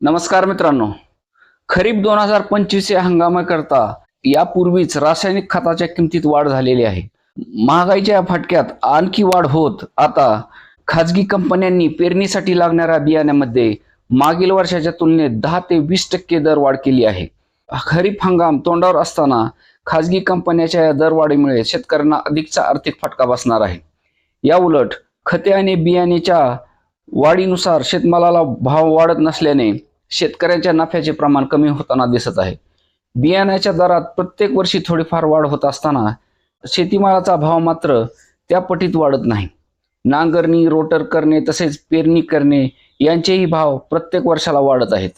नमस्कार मित्रांनो. खरीप दोन हजार पंचवीस या हंगामाकरता यापूर्वीच रासायनिक खताच्या किमतीत वाढ झालेली आहे. महागाईच्या या फटक्यात आणखी वाढ होत आता खाजगी कंपन्यांनी पेरणीसाठी लागणाऱ्या बियाण्यामध्ये मागील वर्षाच्या तुलनेत दहा ते वीस टक्के दर वाढ केली आहे. खरीप हंगाम तोंडावर असताना खाजगी कंपन्याच्या या दरवाढीमुळे शेतकऱ्यांना अधिकचा आर्थिक फटका बसणार आहे. या उलट खते आणि बियाणेच्या वाढीनुसार शेतमालाला भाव वाढत नसल्याने शेतकऱ्यांच्या नफ्याचे प्रमाण कमी होताना दिसत आहे. बियाण्याच्या दरात प्रत्येक वर्षी थोडीफार वाढ होत असताना शेतीमालाचा भाव मात्र त्या पटीत वाढत नाही. नांगरणी रोटर करणे तसेच पेरणी करणे यांचेही भाव प्रत्येक वर्षाला वाढत आहेत.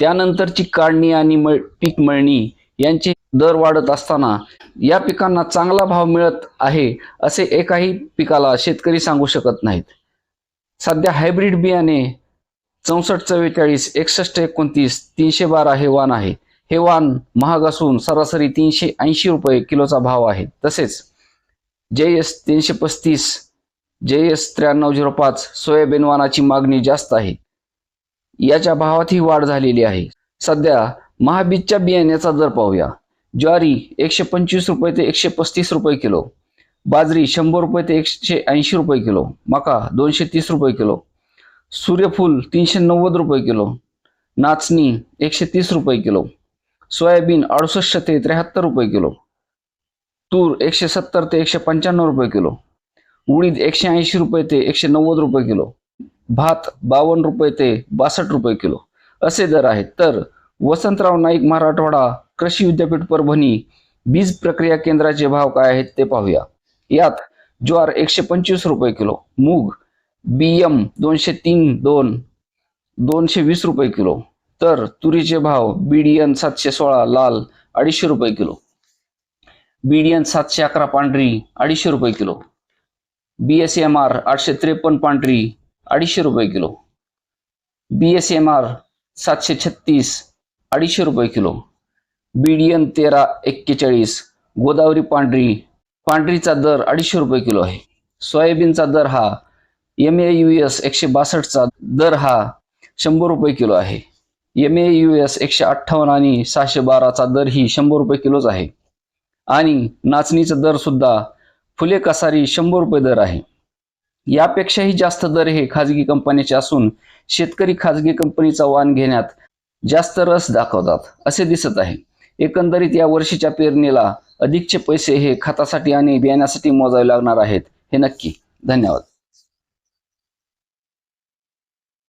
त्यानंतरची काढणी आणि मळ पीक मळणी यांचे दर वाढत असताना या पिकांना चांगला भाव मिळत आहे असे एकाही पिकाला शेतकरी सांगू शकत नाहीत. सध्या हायब्रिड बियाणे चौसष्ट चव्वेचाळीस एकसष्ट एकोणतीस तीनशे बारा हे वाण आहे. हे वाण महाग असून सरासरी तीनशे ऐंशी रुपये किलोचा भाव आहे. तसेच जे एस तीनशे पस्तीस जे एस त्र्याण्णव झिरो पाच सोयाबीन वाणाची मागणी जास्त आहे. याच्या भावातही वाढ झालेली आहे. सध्या महाबीजच्या बियाण्याचा दर पाहूया. ज्वारी एकशे पंचवीस रुपये ते एकशे पस्तीस रुपये किलो बाजरी शंभर रुपये ते एकशे ऐंशी रुपये किलो मका दोनशे तीस रुपये किलो सूर्यफूल तीनशे नव्वद रुपये किलो नाचणी एकशे तीस रुपये किलो सोयाबीन अडुसष्ट ते त्र्याहत्तर रुपये किलो तूर एकशे सत्तर ते एकशे पंच्याण्णव रुपये किलो उडीद एकशे ऐंशी रुपये ते एकशे नव्वद रुपये किलो भात बावन्न रुपये ते बासष्ट रुपये किलो असे दर आहेत. तर वसंतराव नाईक मराठवाडा कृषी विद्यापीठ परभणी बीज प्रक्रिया केंद्राचे भाव काय आहेत ते पाहूया. यात ज्वार एकशे पंचवीस रुपये किलो मूग बियम दोनशे तीन दोन दोनशे वीस रुपये किलो तर तुरीचे भाव बीडीएन सातशे सोळा लाल अडीचशे रुपये किलो बीडीएन सातशे अकरा पांढरी अडीचशे रुपये kilo B S M R आठशे त्रेपन्न पांढरी अडीचशे रुपये kilo B S M R सातशे छत्तीस अडीचशे रुपये किलो बीडीएन तेरा एक्केचाळीस गोदावरी पांढरी पांढरीचा दर अडीचशे रुपये किलो आहे. सोयाबीनचा दर हा एम ए यू एस एकशे बासष्टचा दर हा शंभर रुपये किलो आहे. एम ए यू एस एकशे अठ्ठावन्न आणि सहाशे बाराचा दर ही शंभर रुपये किलोच आहे. आणि नाचणीचा दर सुद्धा फुले कसारी शंभर रुपये दर आहे. यापेक्षाही जास्त दर हे खाजगी कंपन्याचे असून शेतकरी खाजगी कंपनीचा वाण घेण्यात जास्त रस दाखवतात असे दिसत आहे. एकंदरीत या वर्षीच्या पेरणीला अधिकचे पैसे हे खतासाठी आणि बियाण्यासाठी मोजावे लागणार आहेत. हे नक्की. धन्यवाद.